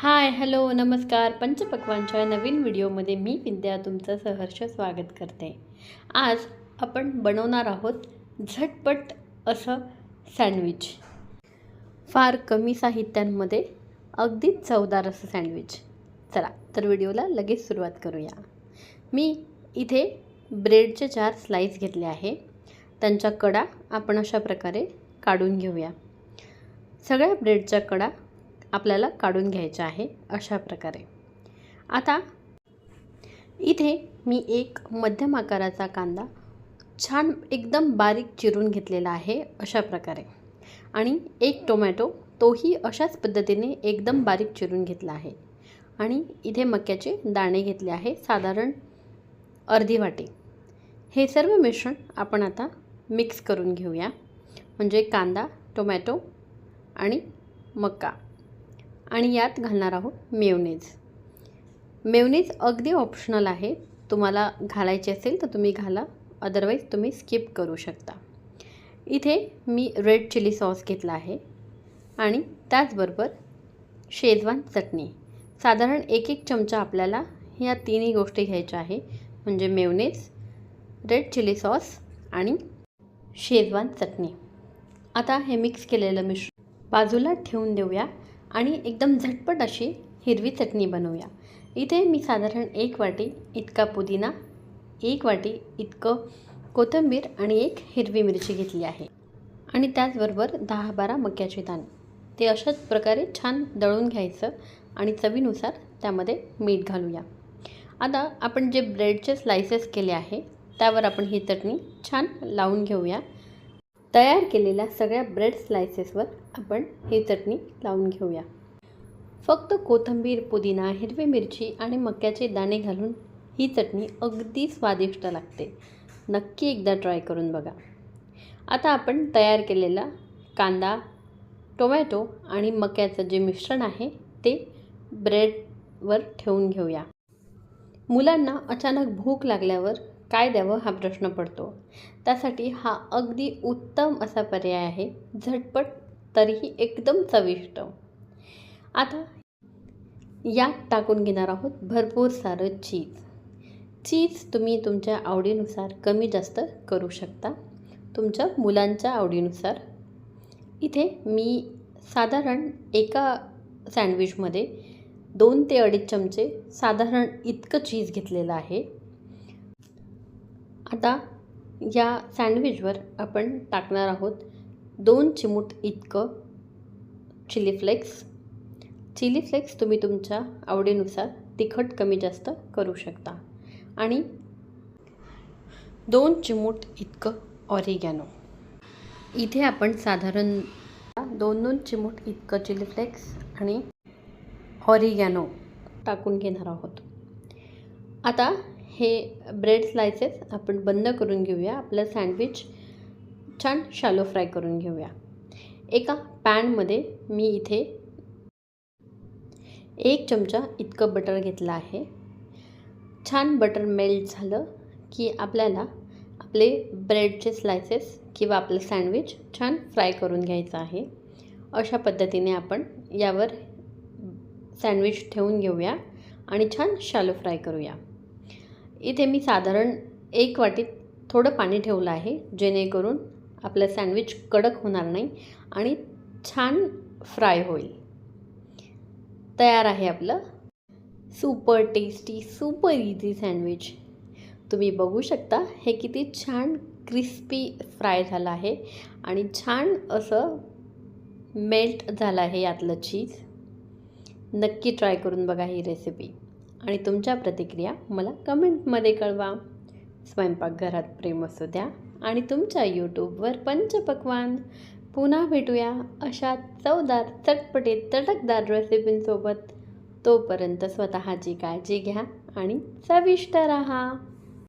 Hi hello नमस्कार. पंचपक्वांच्या नवीन व्हिडिओमध्ये मी विद्या तुमचं सहर्ष स्वागत करते. आज आपण बनवणार आहोत झटपट असं सँडविच. फार कमी साहित्यांमध्ये अगदी चवदार असं सँडविच. चला तर व्हिडिओला लगेच सुरुवात करूया. मी इथे ब्रेडचे चार स्लाईस घेतले आहे. त्यांच्या कडा आपण अशा प्रकारे काढून घेऊया. सगळ्या ब्रेडच्या कडा आपल्याला काढून घ्यायच्या आहे अशा प्रकारे. आता इथे मी एक मध्यम आकाराचा कांदा छान एकदम बारीक चिरून घेतलेला आहे अशा प्रकारे. आणि एक टोमॅटो तोही अशाच पद्धतीने एकदम बारीक चिरून घेतला आहे. आणि इथे मक्याचे दाणे घेतले आहे साधारण अर्धी वाटी. हे सर्व मिश्रण आपण आता मिक्स करून घेऊया. म्हणजे कांदा टोमॅटो आणि मका. आणि यात घालणार आहोत मेवनेज मेवनेज अगदी ऑप्शनल आहे. तुम्हाला घालायचे असेल तर तुम्ही घाला. अदरवाईज तुम्ही स्किप करू शकता. इथे मी रेड चिली सॉस घेतला आहे. आणि त्याचबरोबर शेजवान चटणी. साधारण एक एक चमचा आपल्याला ह्या तिन्ही गोष्टी घ्यायच्या आहे. म्हणजे मेवनेज रेड चिली सॉस आणि शेजवान चटणी. आता हे मिक्स केलेलं मिश्रण बाजूला ठेवून देऊया. आणि एकदम झटपट अशी हिरवी चटणी बनवूया. इथे मी साधारण एक वाटी इतका पुदिना एक वाटी इतकं कोथिंबीर आणि एक हिरवी मिरची घेतली आहे. आणि त्याचबरोबर दहा बारा मक्याचे दाणे. ते अशाच प्रकारे छान दळून घ्यायचं आणि चवीनुसार त्यामध्ये मीठ घालूया. आता आपण जे ब्रेडचे स्लायसेस केले आहे त्यावर आपण ही चटणी छान लावून घेऊया. तयार केलेल्या सगळ्या ब्रेड स्लायसेसवर आपण ही चटणी लावून घेऊया. फक्त कोथिंबीर पुदिना हिरवी मिरची आणि मक्याचे दाणे घालून ही चटणी अगदी स्वादिष्ट लागते. नक्की एकदा ट्राय करून बघा. आता आपण तयार केलेला कांदा टोमॅटो आणि मक्याचं जे मिश्रण आहे ते ब्रेडवर ठेवून घेऊया. मुलांना अचानक भूक लागल्यावर काय द्यावं हा प्रश्न पडतो. त्यासाठी हा अगदी उत्तम असा पर्याय आहे. झटपट तरीही एकदम चविष्ट. आता यात टाकून घेणार आहोत भरपूर सारं चीज. चीज तुम्ही तुमच्या आवडीनुसार कमी जास्त करू शकता. तुमच्या मुलांच्या आवडीनुसार. इथे मी साधारण एका सँडविचमध्ये दोन ते अडीच चमचे साधारण इतकं चीज घेतलेलं आहे. आता या सँडविचवर आपण टाकणार आहोत दोन चिमूट इतकं चिली फ्लेक्स. चिली फ्लेक्स तुम्ही तुमच्या आवडीनुसार तिखट कमी जास्त करू शकता. आणि दोन चिमूट इतकं ऑरिगॅनो. इथे आपण साधारण दोन दोन चिमूट इतकं चिली फ्लेक्स आणि ऑरिगॅनो टाकून घेणार आहोत. आता हे ब्रेड स्लायसेस आपण बंद करून घेऊया. आपलं सँडविच छान शालो फ्राय करून घेऊया. एका पॅनमध्ये मी इथे एक चमचा इतकं बटर घेतलं आहे. छान बटर मेल्ट झालं की आपल्याला आपले ब्रेडचे स्लायसेस किंवा आपलं सँडविच छान फ्राय करून घ्यायचं आहे. अशा पद्धतीने आपण यावर सँडविच ठेवून घेऊया आणि छान शालो फ्राय करूया. इथे मी साधारण एक वाटीत थोडं पाणी ठेवलं आहे जेणेकरून आपलं सँडविच कडक होणार नाही आणि छान फ्राय होईल. तयार आहे आपलं super tasty super easy sandwich. तुम्ही बघू शकता हे किती छान क्रिस्पी फ्राय झालं आहे आणि छान असं मेल्ट झालं आहे यातलं चीज. नक्की ट्राय करून बघा ही रेसिपी. आणि तुमच्या प्रतिक्रिया मला कमेंटमध्ये कळवा. स्वयंपाकघरात प्रेम असू द्या आणि तुमच्या यूट्यूबवर पंचपक्वान. पुन्हा भेटूया अशा चवदार चटपटीत चटकदार रेसिपींसोबत तोपर्यंत स्वतःची काळजी घ्या आणि चविष्ट राहा.